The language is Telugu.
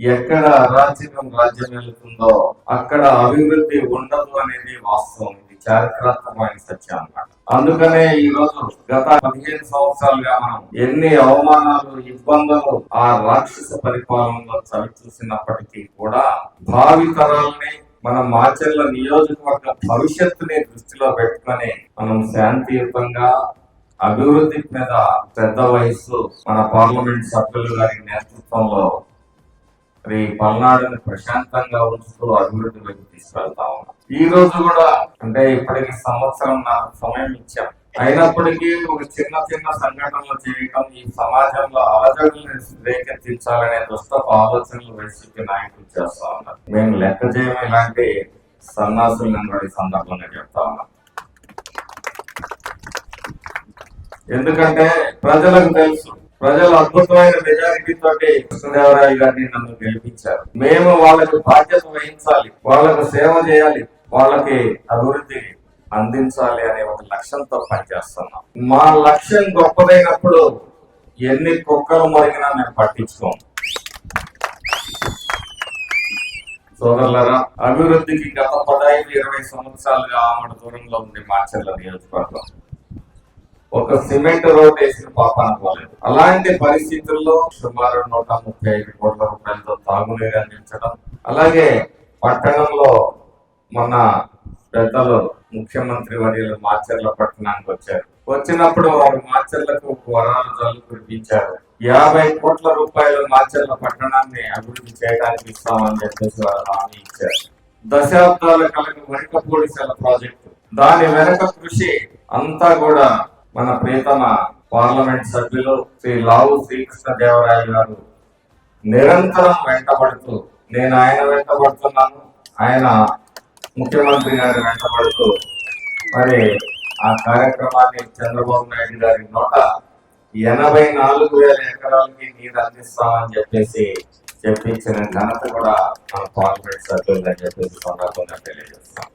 ఎక్కడ అరాచకం రాజ్యం వెళ్తుందో అక్కడ అభివృద్ధి ఉండదు అనేది వాస్తవం. ఇది చారిత్రాత్మకమైన సత్యం అన్నమాట. అందుకనే ఈ రోజు గత పదిహేను సంవత్సరాలుగా మనం ఎన్ని అవమానాలు ఇబ్బందులు ఆ రాక్షస పరిపాలనలో చవి చూసినప్పటికీ కూడా భావి తరాలని మన మాచర్ల నియోజకవర్గ భవిష్యత్తుని దృష్టిలో పెట్టుకొని మనం శాంతియుతంగా అభివృద్ధి మీద పెద్ద వయసు మన పార్లమెంట్ సభ్యులు గారి నేతృత్వంలో మరి పల్నాడుని ప్రశాంతంగా ఉంచుతూ అభివృద్ధి వైపు తీసుకెళ్తా ఉన్నాం. ఈ రోజు కూడా అంటే ఇప్పటికి సంవత్సరం నాకు సమయం ఇచ్చాం. అయినప్పటికీ ఒక చిన్న చిన్న సంఘటనలు చేయటం ఈ సమాజంలో అలజడుల్ని రేకెత్తించాలనే దుస్తపు ఆలోచనలు వైసీపీ నాయకులు చేస్తా ఉన్నారు. మేము లెక్క చేయడం ఇలాంటి సన్నాసులను కూడా ఈ సందర్భంగా చెప్తా ఉన్నాం. ఎందుకంటే ప్రజలకు తెలుసు ప్రజలు అద్భుతమైన మెజారిటీ కృష్ణదేవరాయలు గారిని నన్ను గెలిపించారు. మేము వాళ్ళకు బాధ్యత వహించాలి వాళ్ళకు సేవ చేయాలి వాళ్ళకి అభివృద్ధి అందించాలి అనే ఒక లక్ష్యంతో పనిచేస్తున్నాం. మా లక్ష్యం గొప్పదైనప్పుడు ఎన్ని కుక్కలు మరిగినా మేము పట్టించుకోం సోదరులరా అభివృద్ధికి గత పదహైదు ఇరవై సంవత్సరాలుగా ఆమడ దూరంలో ఉంది మాచర్ల నియోజకవర్గం. ఒక సిమెంట్ రోడ్ వేసిన పాప అనుకోలేదు. అలాంటి పరిస్థితుల్లో సుమారు నూట ముప్పై ఐదు కోట్ల రూపాయలతో తాగునీరు అందించడం అలాగే పట్టణంలో మన పెద్దలు ముఖ్యమంత్రి వర్యులు మాచర్ల పట్టణానికి వచ్చారు. వచ్చినప్పుడు వారు మాచర్లకు వరాలు జల్లు కురిపించారు. యాభై కోట్ల రూపాయలు మాచర్ల పట్టణాన్ని అభివృద్ధి చేయడానికి ఇస్తామని చెప్పేసి వారు హామీ ఇచ్చారు. దశాబ్దాల కలిగిన వెనుక పోలీసుల ప్రాజెక్టు. దాని వెనక కృషి అంతా కూడా మన ప్రియతమ పార్లమెంట్ సభ్యులు శ్రీ లావు శ్రీకృష్ణ దేవరాయలు గారు నిరంతరం వెంటబడుతూ నేను ఆయన వెంటబడుతున్నాను ఆయన ముఖ్యమంత్రి గారు వెంటబడుతూ మరి ఆ కార్యక్రమాన్ని చంద్రబాబు నాయుడు గారి నోట ఎనభై నాలుగు వేల ఎకరాలకి నీరు అందిస్తామని చెప్పేసి చెప్పించిన ఘనత కూడా మన పార్లమెంట్ సభ్యులు అని చెప్పేసి సందర్భంగా తెలియజేస్తాం.